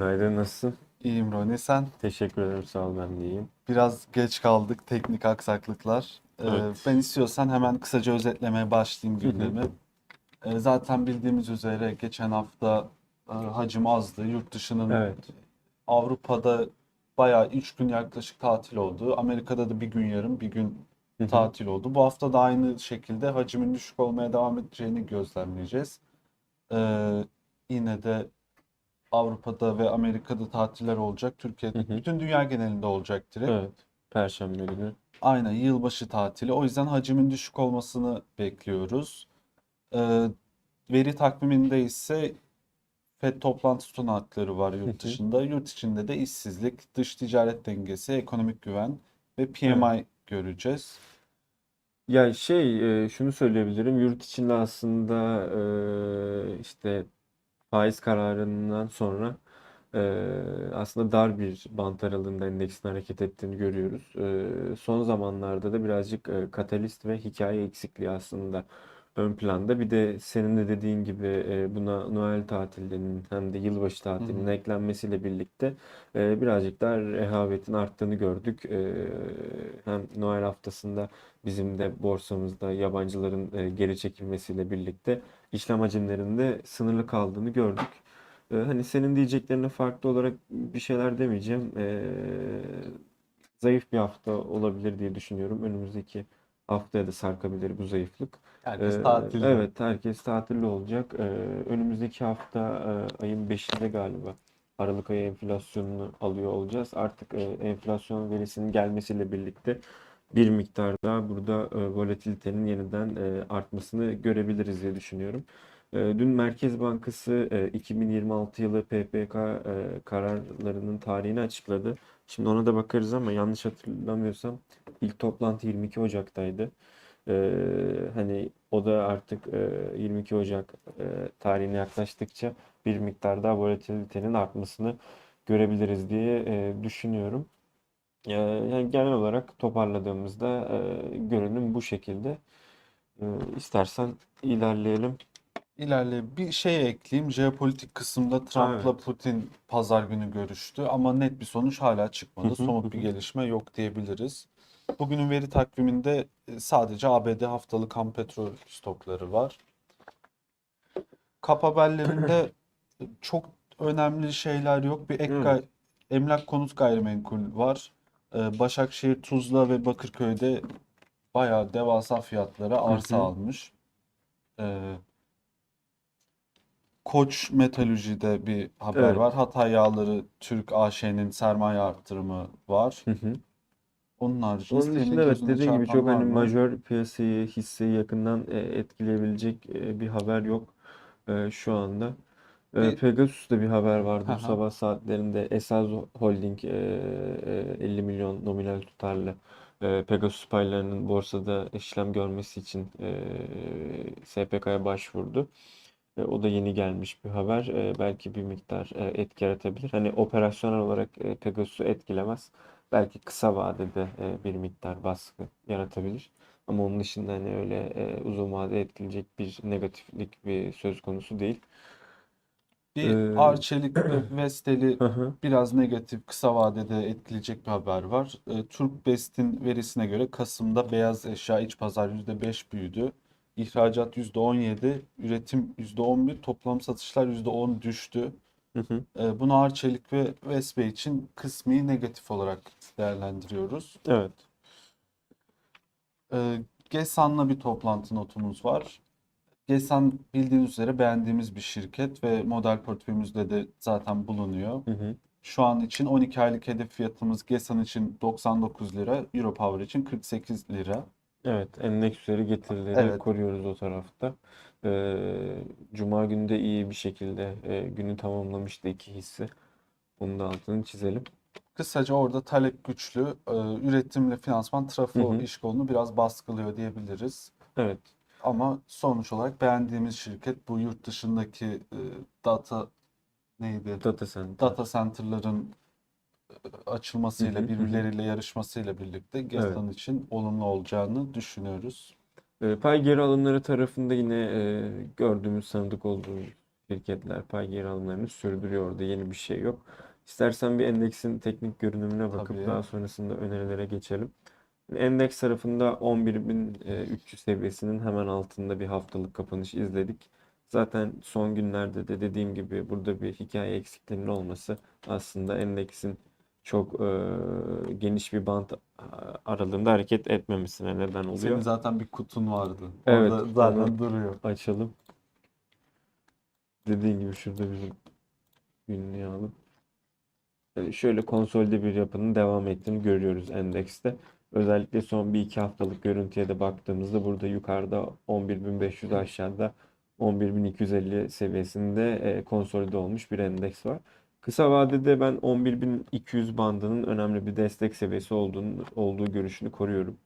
Günaydın, nasılsın? İyiyim Roni sen? Teşekkür ederim, sağ ol, ben de iyiyim. Biraz geç kaldık teknik aksaklıklar. Ee, Evet. ben istiyorsan hemen kısaca özetlemeye başlayayım gündemi. Ee, zaten bildiğimiz üzere geçen hafta e, hacim azdı. Yurt dışının Evet, Avrupa'da bayağı 3 gün yaklaşık tatil oldu. Amerika'da da bir gün yarım bir gün tatil oldu. Bu hafta da aynı şekilde hacimin düşük olmaya devam edeceğini gözlemleyeceğiz. Ee, yine de Avrupa'da ve Amerika'da tatiller olacak. Hı Türkiye'de, hı. bütün dünya genelinde olacak direkt. evet. Perşembe günü. Aynen yılbaşı tatili. O yüzden hacimin düşük olmasını bekliyoruz. Ee, veri takviminde ise FED toplantı tutanakları var Hı yurt hı. dışında. Yurt içinde de işsizlik, dış ticaret dengesi, ekonomik güven ve Evet. PMI göreceğiz. Ya şey, e, şunu söyleyebilirim. Yurt içinde aslında e, işte faiz kararından sonra e, aslında dar bir bant aralığında endeksin hareket ettiğini görüyoruz. E, son zamanlarda da birazcık e, katalist ve hikaye eksikliği aslında ön planda. Bir de senin de dediğin gibi e, buna Noel tatilinin hem de yılbaşı tatilinin eklenmesiyle birlikte e, birazcık daha rehavetin arttığını gördük. E, hem Noel haftasında bizim de borsamızda yabancıların e, geri çekilmesiyle birlikte işlem hacimlerinde sınırlı kaldığını gördük. E, hani senin diyeceklerine farklı olarak bir şeyler demeyeceğim. E, zayıf bir hafta olabilir diye düşünüyorum. Önümüzdeki haftaya da sarkabilir bu zayıflık. Herkes Ee, tatilde. evet, herkes tatilli olacak. Ee, önümüzdeki hafta e, ayın 5'inde galiba Aralık ayı enflasyonunu alıyor olacağız. Artık e, enflasyon verisinin gelmesiyle birlikte bir miktar daha burada e, volatilitenin yeniden e, artmasını görebiliriz diye düşünüyorum. E, dün Merkez Bankası e, 2026 yılı PPK e, kararlarının tarihini açıkladı. Şimdi ona da bakarız ama yanlış hatırlamıyorsam ilk toplantı 22 Ocak'taydı. Ee, hani o da artık e, 22 Ocak e, tarihine yaklaştıkça bir miktar daha volatilitenin artmasını görebiliriz diye e, düşünüyorum. Ee, yani genel olarak toparladığımızda e, görünüm bu şekilde. Ee, istersen ilerleyelim. İlerle bir şey ekleyeyim. Jeopolitik kısımda Trump'la Evet. Putin pazar günü görüştü ama net bir sonuç hala çıkmadı. hı, Somut bir gelişme yok diyebiliriz. Bugünün veri takviminde e, sadece ABD haftalık ham petrol stokları var. Kap haberlerinde çok önemli şeyler yok. Bir ek Evet. gay- emlak konut gayrimenkul var. Ee, Başakşehir, Tuzla ve Bakırköy'de bayağı devasa fiyatlara arsa hı. almış. Ee, Koç Metalürji'de bir haber Evet. var. Hatay Yağları Türk AŞ'nin sermaye arttırımı var. Hı hı. Onun haricinde Onun senin dışında evet gözüne dediğin gibi çarpan çok var hani mı? majör piyasayı, hisseyi yakından e, etkileyebilecek e, bir haber yok e, şu anda. E, Bir Pegasus'ta bir haber vardı bu sabah saatlerinde. Esaz Holding e, e, 50 milyon nominal tutarlı e, Pegasus paylarının borsada işlem görmesi için e, SPK'ya başvurdu. E, o da yeni gelmiş bir haber. E, belki bir miktar e, etki yaratabilir. Hani operasyonel olarak e, Pegasus'u etkilemez. Belki kısa vadede e, bir miktar baskı yaratabilir. Ama onun dışında hani öyle e, uzun vadede etkileyecek bir negatiflik bir söz konusu değil. bir Ee, Arçelik ve Vestel'i biraz negatif kısa vadede etkileyecek bir haber var. E, Turkbest'in verisine göre Kasım'da beyaz eşya iç pazar %5 büyüdü. İhracat %17, üretim %11, toplam satışlar %10 düştü. hı hı. E, bunu Arçelik ve Vespe için kısmi negatif olarak değerlendiriyoruz. Evet. E, Gesan'la bir toplantı notumuz var. Gesan bildiğiniz üzere beğendiğimiz bir şirket ve model portföyümüzde de zaten bulunuyor. Hı hı. Şu an için 12 aylık hedef fiyatımız Gesan için 99 lira, Europower için 48 lira. Evet, endeksleri getirileri Evet, koruyoruz o tarafta. Ee, Cuma günü de iyi bir şekilde e, günü tamamlamıştı iki hisse. Onun da altını çizelim. kısaca orada talep güçlü, e, üretimle finansman Hı trafo hı. iş kolunu biraz baskılıyor diyebiliriz. Evet. Ama sonuç olarak beğendiğimiz şirket bu yurt dışındaki e, data neydi? Data center. Data center'ların açılmasıyla, birbirleriyle yarışmasıyla birlikte Evet. Gesan için olumlu olacağını düşünüyoruz. Ee, pay geri alımları tarafında yine e, gördüğümüz, tanıdık olduğumuz şirketler pay geri alımlarını sürdürüyor. Orada yeni bir şey yok. İstersen bir endeksin teknik görünümüne bakıp Tabii. daha sonrasında önerilere geçelim. Endeks tarafında 11.300 seviyesinin hemen altında bir haftalık kapanış izledik. Zaten son günlerde de dediğim gibi burada bir hikaye eksikliğinin olması aslında endeksin çok e, geniş bir bant aralığında hareket etmemesine neden oluyor. Senin zaten bir kutun vardı. Evet, Orada zaten onu- duruyor. Açalım. Dediğin gibi şurada bizim günlüğü alıp yani şöyle konsolide bir yapının devam ettiğini görüyoruz endekste. Özellikle son bir iki haftalık görüntüye de baktığımızda burada yukarıda 11.500 aşağıda 11.250 seviyesinde e, konsolide olmuş bir endeks var. Kısa vadede ben 11.200 bandının önemli bir destek seviyesi olduğunu, olduğu görüşünü koruyorum.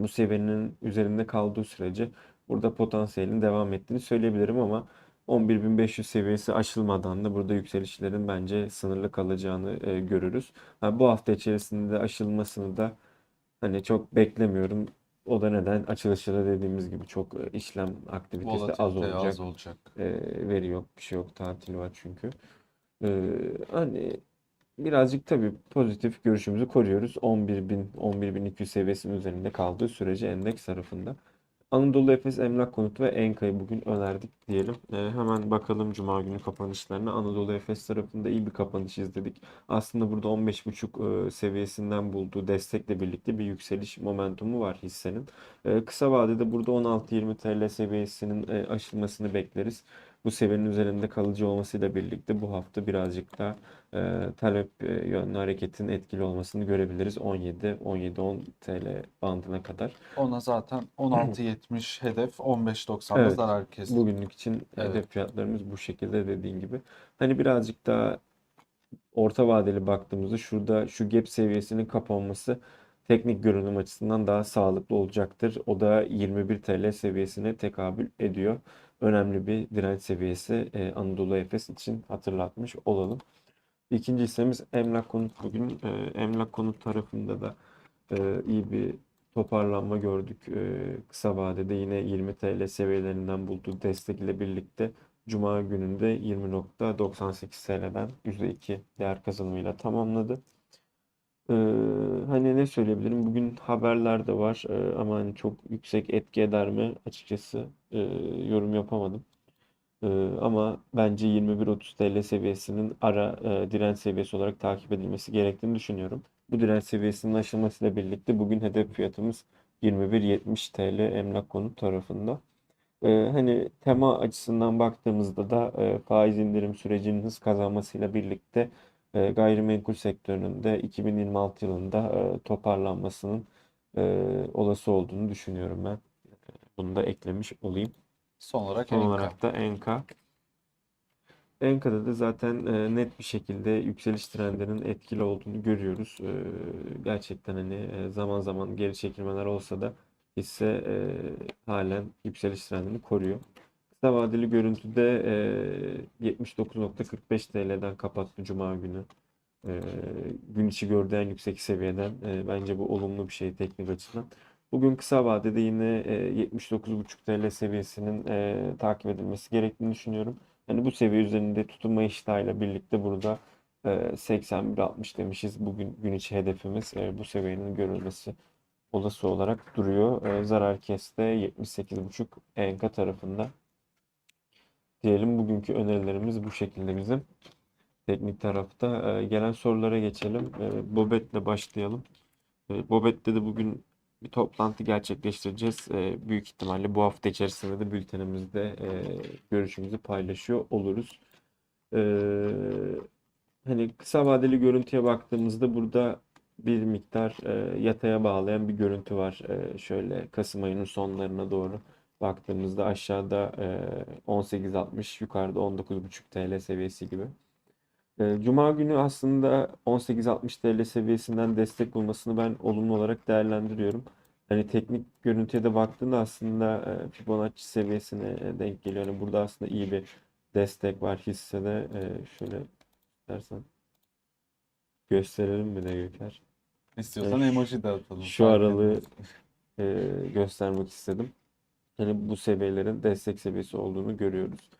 Bu seviyenin üzerinde kaldığı sürece burada potansiyelin devam ettiğini söyleyebilirim ama 11.500 seviyesi aşılmadan da burada yükselişlerin bence sınırlı kalacağını e, görürüz. Ha, bu hafta içerisinde de aşılmasını da hani çok beklemiyorum. O da neden? Açılışta dediğimiz gibi çok e, işlem aktivitesi az olacak. az olacak. E, veri yok, bir şey yok, tatil var çünkü. E, hani birazcık tabii pozitif görüşümüzü koruyoruz. 11.000, 11.200 seviyesinin üzerinde kaldığı sürece endeks tarafında. Anadolu Efes Emlak Konut ve Enka'yı bugün önerdik diyelim. E, hemen bakalım Cuma günü kapanışlarına. Anadolu Efes tarafında iyi bir kapanış izledik. Aslında burada 15.5 e, seviyesinden bulduğu destekle birlikte bir yükseliş momentumu var hissenin. E, kısa vadede burada 16-20 TL seviyesinin e, aşılmasını bekleriz. Bu seviyenin üzerinde kalıcı olmasıyla birlikte bu hafta birazcık daha e, talep e, yönlü hareketin etkili olmasını görebiliriz. 17-17-10 TL bandına kadar. Ona zaten 16.70 hedef 15.90'da Evet. zarar kesti. Bugünlük için Evet. hedef fiyatlarımız bu şekilde dediğin gibi. Hani birazcık daha orta vadeli baktığımızda şurada şu gap seviyesinin kapanması teknik görünüm açısından daha sağlıklı olacaktır. O da 21 TL seviyesine tekabül ediyor. Önemli bir direnç seviyesi e, Anadolu Efes için hatırlatmış olalım. İkinci hissemiz Emlak Konut bugün. e, Emlak Konut tarafında da e, iyi bir toparlanma gördük. E, kısa vadede yine 20 TL seviyelerinden bulduğu destek ile birlikte Cuma gününde 20.98 TL'den %2 değer kazanımıyla tamamladı. Hani ne söyleyebilirim? Bugün haberler de var e, ama hani çok yüksek etki eder mi? Açıkçası e, yorum yapamadım. Ee, ama bence 21.30 TL seviyesinin ara e, direnç seviyesi olarak takip edilmesi gerektiğini düşünüyorum. Bu direnç seviyesinin aşılmasıyla birlikte bugün hedef fiyatımız 21.70 TL emlak konut tarafında. Ee, hani tema açısından baktığımızda da e, faiz indirim sürecinin hız kazanmasıyla birlikte gayrimenkul sektörünün de 2026 yılında e, toparlanmasının e, olası olduğunu düşünüyorum ben. Bunu da eklemiş olayım. Son olarak Son Enka. olarak da Enka. Enka'da da zaten e, net bir şekilde yükseliş trendlerinin etkili olduğunu görüyoruz. Gerçekten hani zaman zaman geri çekilmeler olsa da hisse halen yükseliş trendini koruyor. Kısa vadeli görüntüde e, 79.45 TL'den kapattı Cuma günü. E, gün içi gördüğü en yüksek seviyeden. E, bence bu olumlu bir şey teknik açıdan. Bugün kısa vadede yine e, 79.5 TL seviyesinin e, takip edilmesi gerektiğini düşünüyorum. Hani bu seviye üzerinde tutunma iştahıyla birlikte burada e, 81.60 demişiz. Bugün gün içi hedefimiz e, bu seviyenin görülmesi olası olarak duruyor. E, zarar keste 78.5 Enka tarafında. Diyelim bugünkü önerilerimiz bu şekilde bizim. Teknik tarafta e, gelen sorulara geçelim. E, Bobet'le başlayalım. E, Bobet'te de bugün bir toplantı gerçekleştireceğiz. E, büyük ihtimalle bu hafta içerisinde de bültenimizde görüşümüzü paylaşıyor oluruz. Hani kısa vadeli görüntüye baktığımızda burada bir miktar yataya bağlayan bir görüntü var. Şöyle Kasım ayının sonlarına doğru baktığımızda aşağıda e, 18.60 yukarıda 19.5 TL seviyesi gibi. Cuma günü aslında 18.60 TL seviyesinden destek bulmasını ben olumlu olarak değerlendiriyorum. Hani teknik görüntüye de baktığında aslında Fibonacci seviyesine denk geliyor. Yani burada aslında iyi bir destek var hissede. Şöyle istersen gösterelim mi de Göker? İstiyorsan Evet, emoji de atalım. Şu aralığı göstermek istedim. Yani bu seviyelerin destek seviyesi olduğunu görüyoruz.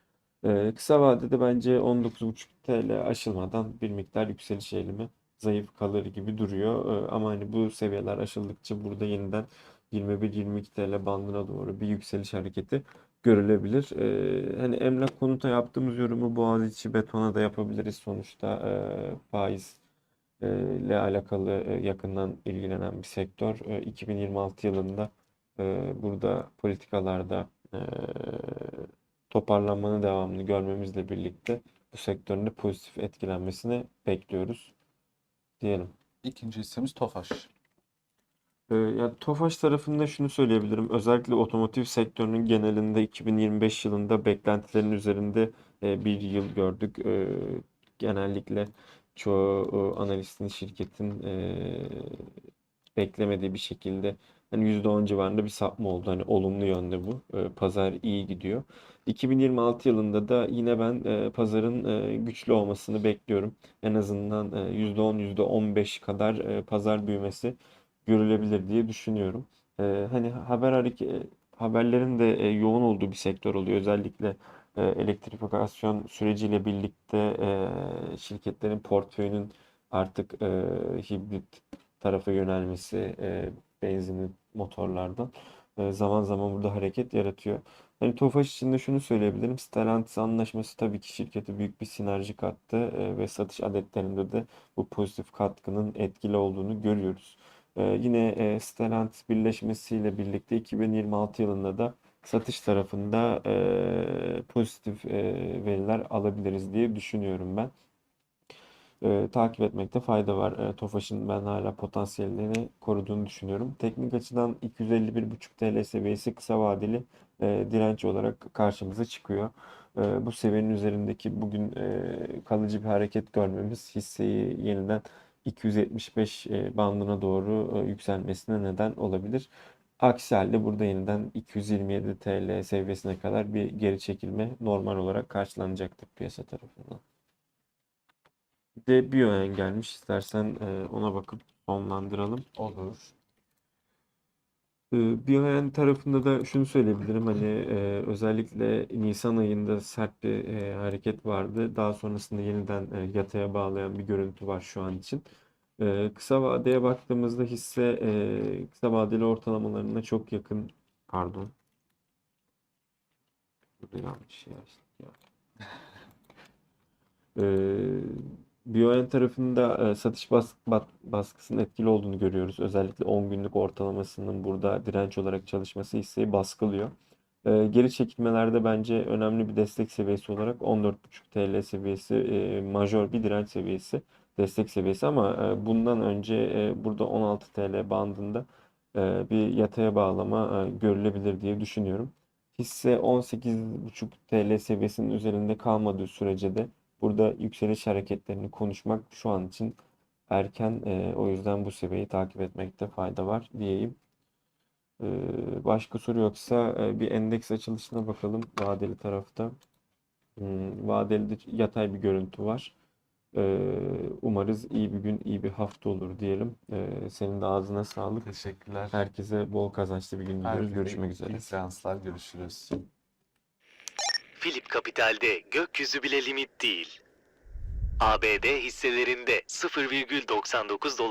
Ee, kısa vadede bence 19.5 TL aşılmadan bir miktar yükseliş eğilimi zayıf kalır gibi duruyor. Ee, ama hani bu seviyeler aşıldıkça burada yeniden 21-22 TL bandına doğru bir yükseliş hareketi görülebilir. Ee, hani emlak konuta yaptığımız yorumu Boğaziçi Beton'a da yapabiliriz sonuçta e, faiz ile alakalı e, yakından ilgilenen bir sektör. E, 2026 yılında e, burada politikalarda e, toparlanmanın devamını görmemizle birlikte bu sektörün de pozitif etkilenmesini bekliyoruz diyelim. İkinci hissemiz Tofaş. Ee, ya Tofaş tarafında şunu söyleyebilirim. Özellikle otomotiv sektörünün genelinde 2025 yılında beklentilerin üzerinde e, bir yıl gördük. Ee, genellikle çoğu e, analistin, şirketin e, beklemediği bir şekilde hani %10 civarında bir sapma oldu. Hani olumlu yönde bu. Ee, pazar iyi gidiyor. 2026 yılında da yine ben e, pazarın e, güçlü olmasını bekliyorum. En azından e, %10, %15 kadar e, pazar büyümesi görülebilir diye düşünüyorum. Ee, hani haber haberlerin de e, yoğun olduğu bir sektör oluyor. Özellikle e, elektrifikasyon süreciyle birlikte e, şirketlerin portföyünün artık e, hibrit tarafa yönelmesi e, benzinli motorlardan e, zaman zaman burada hareket yaratıyor. Hani Tofaş için de şunu söyleyebilirim. Stellantis anlaşması tabii ki şirkete büyük bir sinerji kattı e, ve satış adetlerinde de bu pozitif katkının etkili olduğunu görüyoruz. Ee, yine e, Stellantis birleşmesiyle birlikte 2026 yılında da satış tarafında e, pozitif e, veriler alabiliriz diye düşünüyorum ben. E, takip etmekte fayda var. E, Tofaş'ın ben hala potansiyellerini koruduğunu düşünüyorum. Teknik açıdan 251,5 TL seviyesi kısa vadeli e, direnç olarak karşımıza çıkıyor. E, bu seviyenin üzerindeki bugün e, kalıcı bir hareket görmemiz hisseyi yeniden 275 e, bandına doğru e, yükselmesine neden olabilir. Aksi halde burada yeniden 227 TL seviyesine kadar bir geri çekilme normal olarak karşılanacaktır piyasa tarafından. Bir de Bioen gelmiş. İstersen e, ona bakıp sonlandıralım. Olur. Ee, Bioen tarafında da şunu söyleyebilirim hani e, özellikle Nisan ayında sert bir e, hareket vardı. Daha sonrasında yeniden e, yataya bağlayan bir görüntü var şu an için. E, kısa vadeye baktığımızda hisse e, kısa vadeli ortalamalarına çok yakın. Pardon. Burada yanlış şey açtık ya. Ee, Bioen tarafında e, satış bas, bat- baskısının etkili olduğunu görüyoruz. Özellikle 10 günlük ortalamasının burada direnç olarak çalışması hisseyi baskılıyor. Ee, geri çekilmelerde bence önemli bir destek seviyesi olarak 14,5 TL seviyesi e, majör bir direnç seviyesi, destek seviyesi ama e, bundan önce e, burada 16 TL bandında e, bir yataya bağlama e, görülebilir diye düşünüyorum. Hisse 18,5 TL seviyesinin üzerinde kalmadığı sürece de burada yükseliş hareketlerini konuşmak şu an için erken. E, o yüzden bu seviyeyi takip etmekte fayda var diyeyim. E, başka soru yoksa e, bir endeks açılışına bakalım vadeli tarafta. Hmm, vadeli de yatay bir görüntü var. E, umarız iyi bir gün, iyi bir hafta olur diyelim. E, senin de ağzına sağlık. Teşekkürler. Herkese bol kazançlı bir gün diliyoruz. Görüşmek iyi üzere. seanslar. Görüşürüz. Philip Capital'de gökyüzü bile limit değil. ABD hisselerinde 0,99 dolar